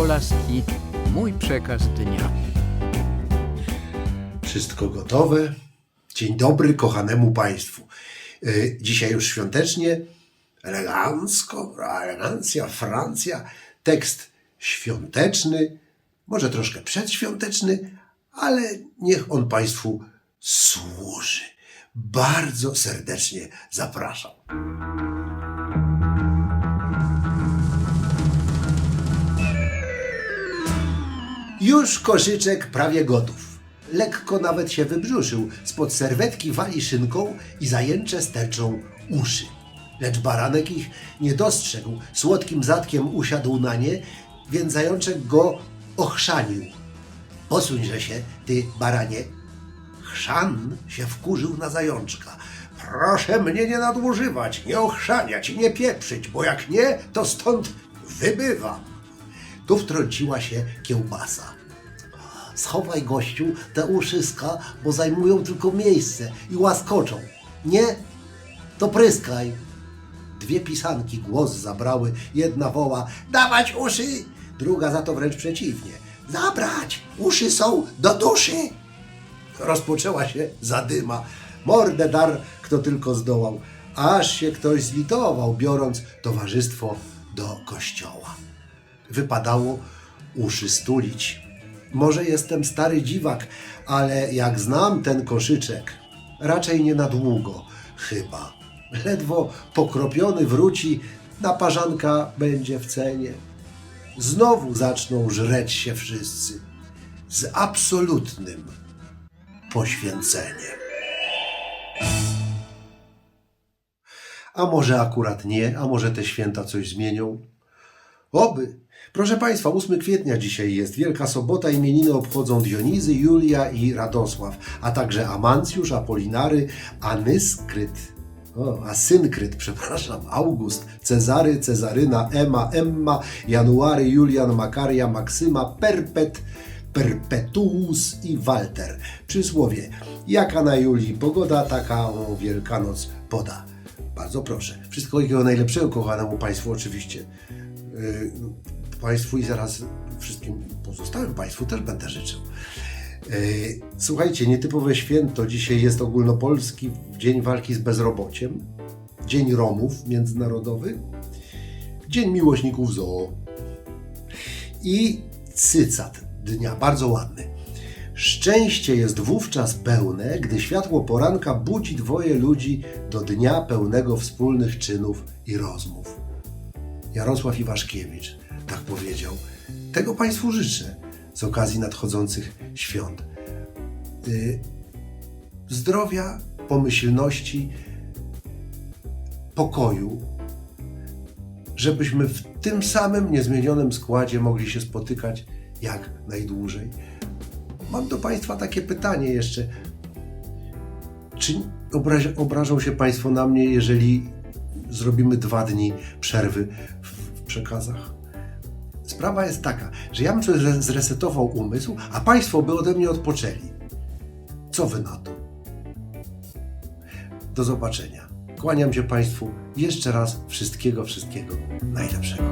Kolaski, mój przekaz dnia. Wszystko gotowe. Dzień dobry kochanemu Państwu. Yy, Dzisiaj już świątecznie, elegancko, elegancja, Francja. Tekst świąteczny, może troszkę przedświąteczny, ale niech on Państwu służy. Bardzo serdecznie zapraszam. Już koszyczek prawie gotów. Lekko nawet się wybrzuszył, spod serwetki wali szynką i zajęcze sterczą uszy. Lecz baranek ich nie dostrzegł, słodkim zatkiem usiadł na nie, więc zajączek go ochrzanił. Posuńże się, ty baranie. Chrzan się wkurzył na zajączka. Proszę mnie nie nadużywać, nie ochrzaniać nie pieprzyć, bo jak nie, to stąd wybywam. Tu wtrąciła się kiełbasa. Schowaj gościu te uszyska, bo zajmują tylko miejsce i łaskoczą. Nie? To pryskaj. Dwie pisanki głos zabrały. Jedna woła, dawać uszy! Druga za to wręcz przeciwnie. Zabrać! Uszy są do duszy! Rozpoczęła się zadyma. Mordę dar, kto tylko zdołał. Aż się ktoś zlitował, biorąc towarzystwo do kościoła wypadało uszy stulić. Może jestem stary dziwak, ale jak znam ten koszyczek, raczej nie na długo, chyba. Ledwo pokropiony wróci, naparzanka będzie w cenie. Znowu zaczną żreć się wszyscy z absolutnym poświęceniem. A może akurat nie, a może te święta coś zmienią? Oby. Proszę Państwa, 8 kwietnia dzisiaj jest. Wielka sobota. Imieniny obchodzą Dionizy, Julia i Radosław, a także Amancjusz, Apolinary, Anyskryt, o, Asynkryt, przepraszam, August, Cezary, Cezaryna, Ema, Emma, January, Julian, Makaria, Maksyma, Perpet, Perpetuus i Walter. Przysłowie, jaka na Julii pogoda, taka Wielkanoc poda. Bardzo proszę. Wszystkiego najlepszego kochanemu Państwu oczywiście. Yy, Państwu i zaraz wszystkim pozostałym Państwu też będę życzył. Yy, Słuchajcie, nietypowe święto. Dzisiaj jest ogólnopolski Dzień Walki z Bezrobociem, Dzień Romów Międzynarodowy, Dzień Miłośników Zoo i cycat dnia, bardzo ładny. Szczęście jest wówczas pełne, gdy światło poranka budzi dwoje ludzi do dnia pełnego wspólnych czynów i rozmów. Jarosław Iwaszkiewicz tak powiedział. Tego Państwu życzę z okazji nadchodzących świąt. Y, Zdrowia, pomyślności, pokoju, żebyśmy w tym samym niezmienionym składzie mogli się spotykać jak najdłużej. Mam do Państwa takie pytanie jeszcze. Czy obrażą się Państwo na mnie, jeżeli zrobimy dwa dni przerwy w, przekazach? Sprawa jest taka, że ja bym sobie zre- zresetował umysł, a Państwo by ode mnie odpoczęli. Co Wy na to? Do zobaczenia. Kłaniam się Państwu jeszcze raz wszystkiego, wszystkiego najlepszego.